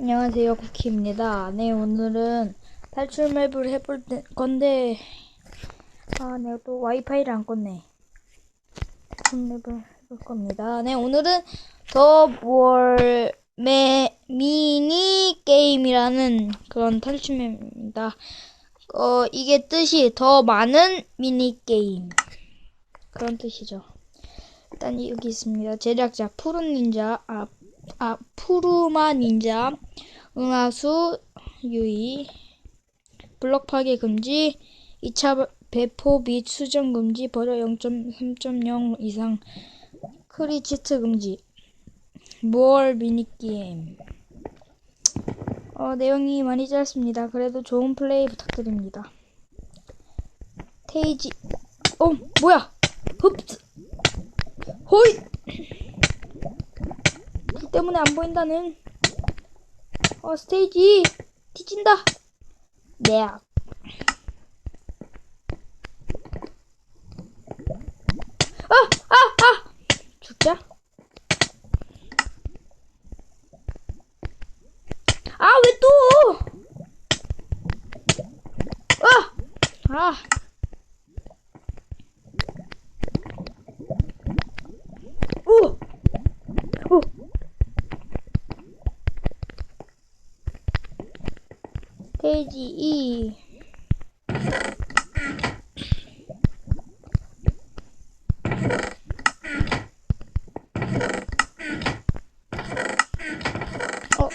안녕하세요, 쿠키입니다. 네, 오늘은 탈출 맵을 해볼 때- 건데, 아, 내가 또 와이파이를 안 껐네. 탈출 맵을 해볼 겁니다. 네, 오늘은 더월 미니 게임이라는 그런 탈출 맵입니다. 어, 이게 뜻이 더 많은 미니 게임. 그런 뜻이죠. 일단 여기 있습니다. 제작자 푸른 닌자, 아, 아 푸르마 닌자, 은하수 유이, 블럭 파괴 금지, 2차 배포 및 수정 금지, 버려 0.3.0 이상, 크리치트 금지, 무얼 미니게임. 어, 내용이 많이 짧습니다. 그래도 좋은 플레이 부탁드립니다. 테이지, 어, 뭐야? 흡스! 호잇! 불 때문에 안 보인다는. 어, 스테이지! 뒤진다! 네. 아, 아, 아! 죽자. 아, 왜 또! 아! 아! 페이지 2 어.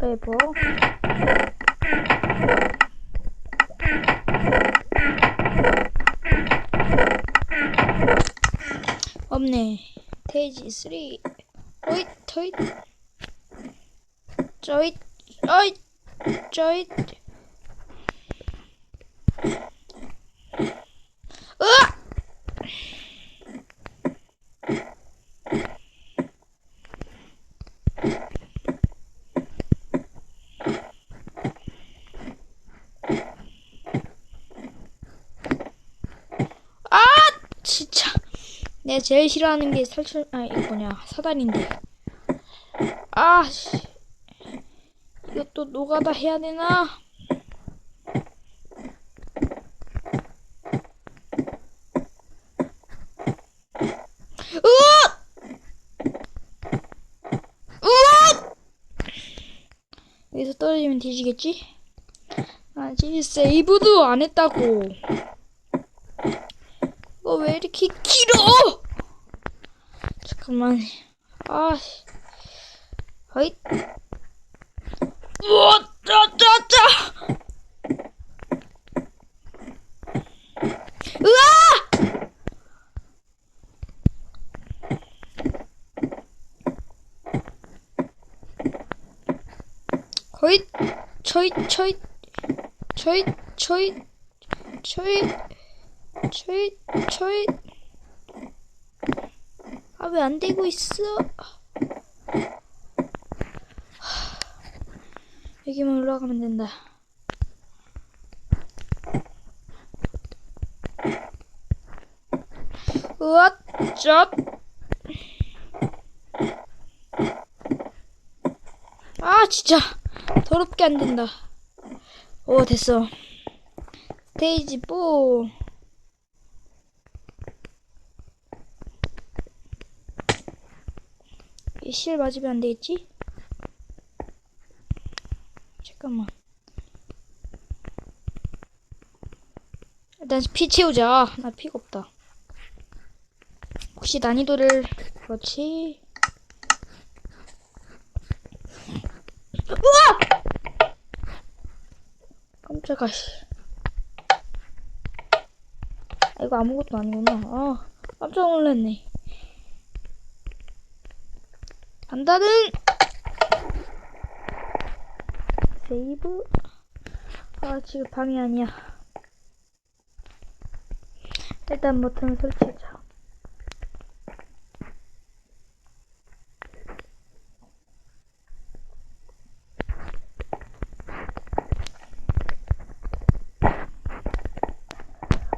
빼보 없네. 페이지 3 오잇 토잇. 쪼잇 어잇 쪼잇 으악 아 진짜 내가 제일 싫어하는 게 탈출 아 이거 뭐냐 사다리인데. 아 씨. 이것도 노가다 해야 되나? 여기서 떨어지면 뒤지겠지? 아직 세이브도 안 했다고. 이거 왜 이렇게 길어? 잠깐만. 아, 허잇. 우와, 짜짜짜. 으아! 허잇, 초잇, 초잇, 초잇, 초잇, 초잇. 초잇, 초잇. 아, 왜 안 되고 있어? 하, 여기만 올라가면 된다. 으앗, 쩝. 아, 진짜. 더럽게 안 된다. 오, 됐어. 스테이지 4. 실 맞으면 안 되겠지? 잠깐만. 일단 피 채우자. 나 피가 없다. 혹시 난이도를 그렇지? 우와! 깜짝아. 씨. 아, 이거 아무것도 아니구나. 아, 깜짝 놀랐네. 반다는 세이브. 아 지금 밤이 아니야. 일단 버튼 설치자.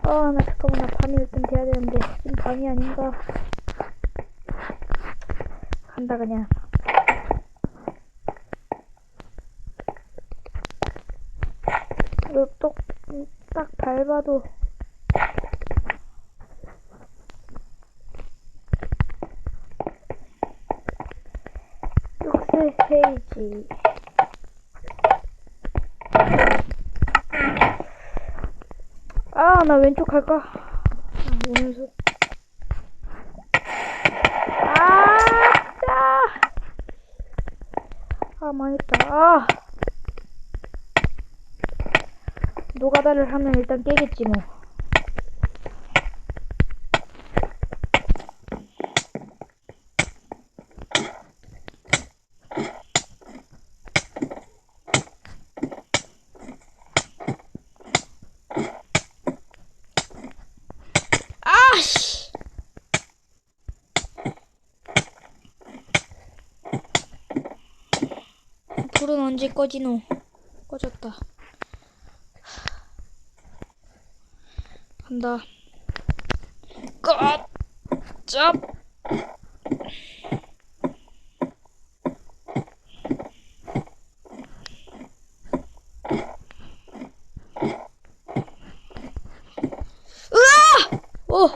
아나 잠깐만 나 밤이 일단 돼야 되는데 지금 밤이 아닌가? 간다, 그냥. 이거 또, 음, 딱 밟아도. 육색 페이지. 아, 나 왼쪽 갈까? 아, 오면서. 아, 짜! 아, 망했다. 아! 노가다를 하면 일단 깨겠지, 뭐. 아씨! 불은 언제 꺼지노? 꺼졌다. 간다. 꺼! 짭! 오!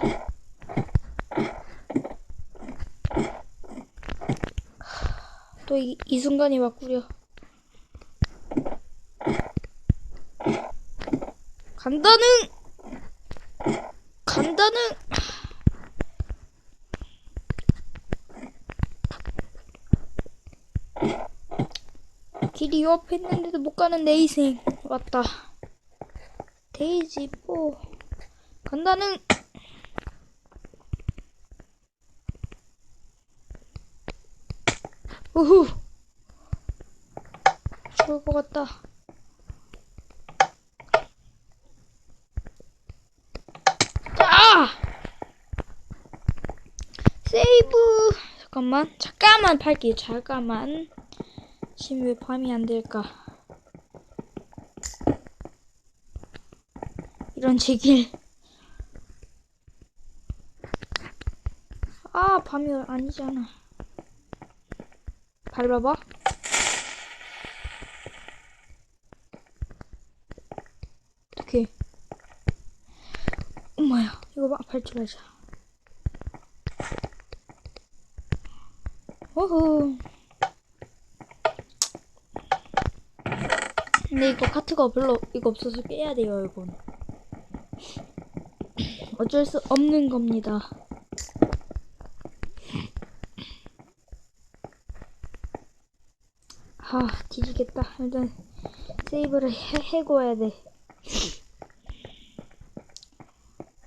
또 이, 이 순간이 왔구려. 간다는! 간다는! 길이 옆에 있는데도 못 가는 내 인생. 왔다. 데이지, 뽀. 간다는! 우후! 죽을 것 같다. 아! 세이브! 잠깐만, 잠깐만 팔게요, 잠깐만. 지금 왜 밤이 안 될까? 이런 제길. 아, 밤이 아니잖아. 밟아봐. 어떡해. 엄마야, 이거 봐, 밟지 말자. 호호. 근데 이거 카트가 별로 이거 없어서 깨야 돼요, 이건. 어쩔 수 없는 겁니다. 아, 뒤지겠다. 일단 세이브를 해, 해고해야 돼.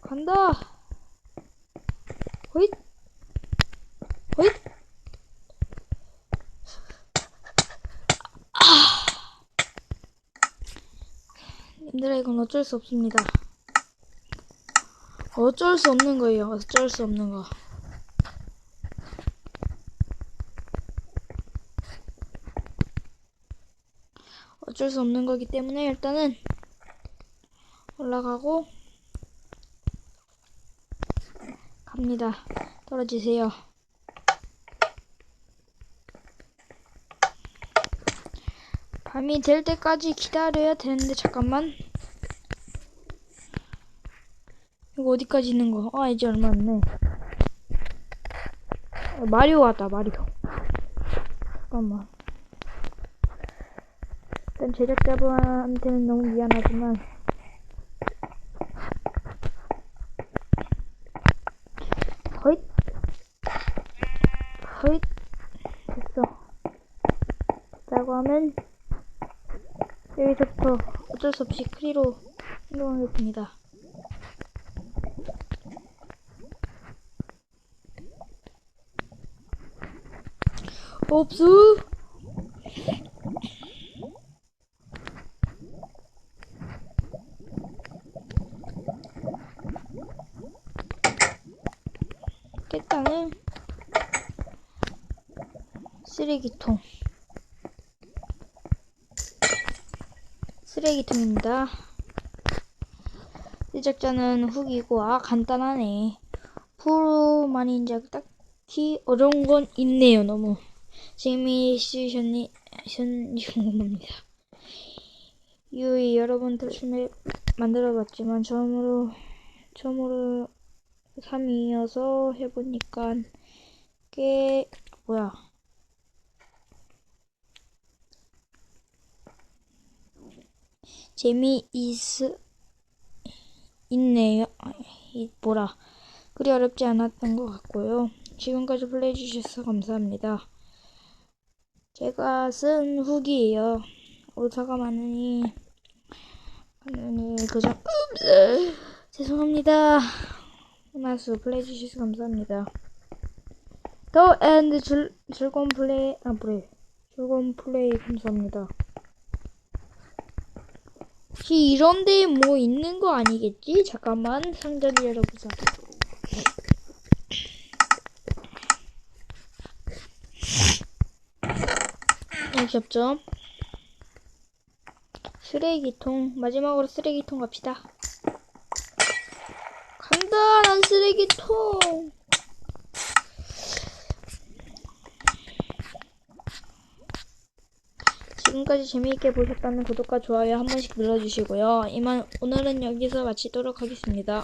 간다. 호잇. 호잇. 아. 님들아 이건 어쩔 수 없습니다. 어쩔 수 없는 거예요. 어쩔 수 없는 거. 어쩔 수 없는 거기 때문에 일단은 올라가고 갑니다. 떨어지세요. 밤이 될 때까지 기다려야 되는데 잠깐만. 이거 어디까지 있는 거? 아 이제 얼마 안 네. 어, 마리오 왔다 마리오. 잠깐만. 일단 제작자분한테는 너무 미안하지만 허잇 허잇 됐어 라고 하면 여기서부터 어쩔 수 없이 크리로 행동하겠습니다 없수 일단은 쓰레기통 쓰레기통입니다 시작자는 훅이고 아 간단하네. 프로만이 이제 딱히 어려운 건 있네요 너무. 재미있으셨니? 셨니 궁금합니다. 유이 여러분 탈출맵 만들어봤지만 처음으로 처음으로 3이어서 해보니까 꽤 뭐야 재미있 있네요. 아, 이 뭐라 그리 어렵지 않았던 것 같고요. 지금까지 플레이 해주셔서 감사합니다. 제가 쓴 후기예요. 오타가 많으니 많으니 그저. 죄송합니다. 나수 플레이 해주셔서 감사합니다. 더 엔드 즐, 즐거운 플레이 아 뭐래 즐거운 플레이 감사합니다. 혹시 이런데 뭐 있는 거 아니겠지? 잠깐만 상자를 열어보자. 없죠? 쓰레기통 마지막으로 쓰레기통 갑시다. 난 쓰레기통. 지금까지 재미있게 보셨다면 구독과 좋아요 한 번씩 눌러주시고요. 이만 오늘은 여기서 마치도록 하겠습니다.